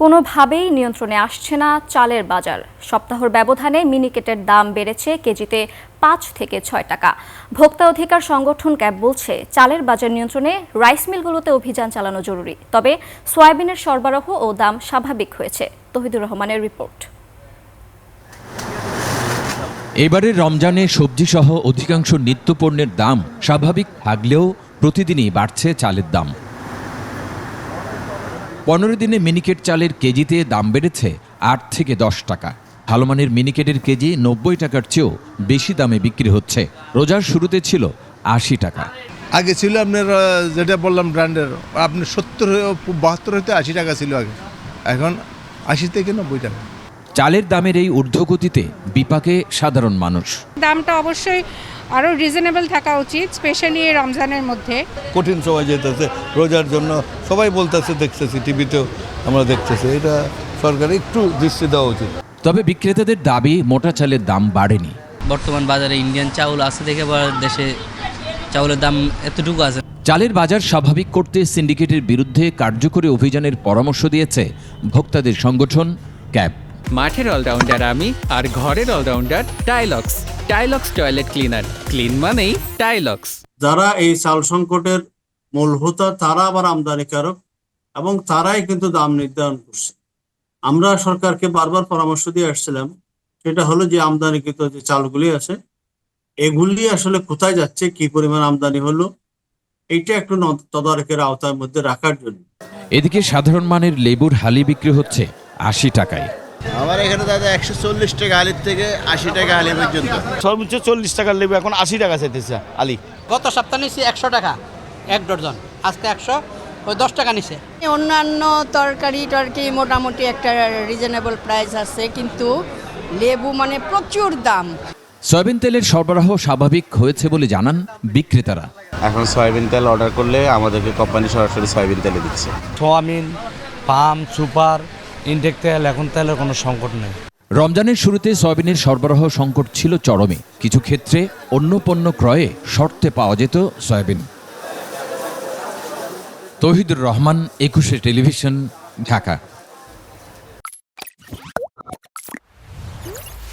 কোনোভাবেই নিয়ন্ত্রণে আসছে না চালের বাজার। সপ্তাহর ব্যবধানে মিনিকেটের দাম বেড়েছে কেজিতে পাঁচ থেকে ছয় টাকা। ভোক্তা অধিকার সংগঠন ক্যাব বলছে, চালের বাজার নিয়ন্ত্রণে রাইস মিলগুলোতে অভিযান চালানো জরুরি। তবে সয়াবিনের সরবরাহ ও দাম স্বাভাবিক হয়েছে। তহিদুর রহমানের রিপোর্ট। এবারের রমজানে সবজিসহ অধিকাংশ নিত্যপণ্যের দাম স্বাভাবিক থাকলেও প্রতিদিনই বাড়ছে চালের দাম। পনেরো দিনে মিনিকেট চালের কেজিতে দাম বেড়েছে আট থেকে দশ টাকা। ভালো মানের মিনিকেটের কেজি নব্বই টাকার চেয়েও বেশি দামে বিক্রি হচ্ছে। রোজার শুরুতে ছিল আশি টাকা। আগে ছিল আপনার যেটা বললাম ব্র্যান্ডের আপনি সত্তর বাহাত্তর হতে আশি টাকা ছিল আগে। এখন আশি থেকে নব্বই টাকা। চালের দামের এই ঊর্ধ্বগতিতে বিপাকে সাধারণ মানুষ। দামটা অবশ্যই আরও রিজনেবল থাকা উচিত স্পেশালি এই রমজানের মধ্যে। কঠিন সময় যেতেছে রোজার জন্য সবাই বলতেছে দেখতেছি টিভিতেও আমরা দেখতেছি। এটা সরকার একটু দৃষ্টি দেওয়া উচিত। তবে বিক্রেতাদের দাবি মোটা চালের দাম বাড়েনি। বর্তমান বাজারে ইন্ডিয়ান চাউল আছে দেখে দেশে চাউলের দাম এতটুকু আছে। চালের বাজার স্বাভাবিক করতে সিন্ডিকেটের বিরুদ্ধে কার্যকরী অভিযানের পরামর্শ দিয়েছে ভোক্তাদের সংগঠন ক্যাব। মাঠের অলরাউন্ডার আমি আর ঘরের allrounder Tilex. Tilex toilet cleaner. Clean মানেই টাইলক্স। যারা এই চাল সংকটের মূল মূলভূতা তারা আবার আমদানিকারক এবং তারাই কিন্তু দাম নির্ধারণ করছে। আমরা সরকারকে বারবার পরামর্শ দিয়ে আসছিলাম সেটা হলো যে আমদানিকৃত যে চালগুলি আছে এগুলি আসলে কোথায় যাচ্ছে কি পরিমাণ আমদানি হলো এইটা একটু ন- তদারকের আওতার মধ্যে রাখার জন্য। এদিকে সাধারণ মানের লেবুর হালি বিক্রি হচ্ছে আশি টাকায়। আমার এখানে দাদা একশো চল্লিশ টাকা আলির থেকে আশি টাকা আলি পর্যন্ত। সর্বোচ্চ চল্লিশ টাকার লেবু এখন আশি টাকা চাইতেছে আলি। গত সপ্তাহে নিচ্ছি একশো টাকা এক ডজন আজকে একশো ওই দশ টাকা নিছে। অন্যান্য তরকারি টরকারি মোটামুটি একটা রিজনেবল প্রাইস আছে কিন্তু লেবু মানে প্রচুর দাম। সয়াবিন তেলের সরবরাহ স্বাভাবিক হয়েছে বলে জানান বিক্রেতারা। এখন সয়াবিন তেল অর্ডার করলে আমাদেরকে কোম্পানি সরাসরি সয়াবিন তেলে দিচ্ছে। সোয়াবিন পাম সুপার ইনটেক তেল, এখন তেলের কোনো সংকট নেই। রমজানের শুরুতে সয়াবিনের সরবরাহ সংকট ছিল চরমে। কিছু ক্ষেত্রে অন্য পণ্য ক্রয়ে শর্তে পাওয়া যেত সয়াবিন। তহিদুর রহমান, একুশে টেলিভিশন, ঢাকা।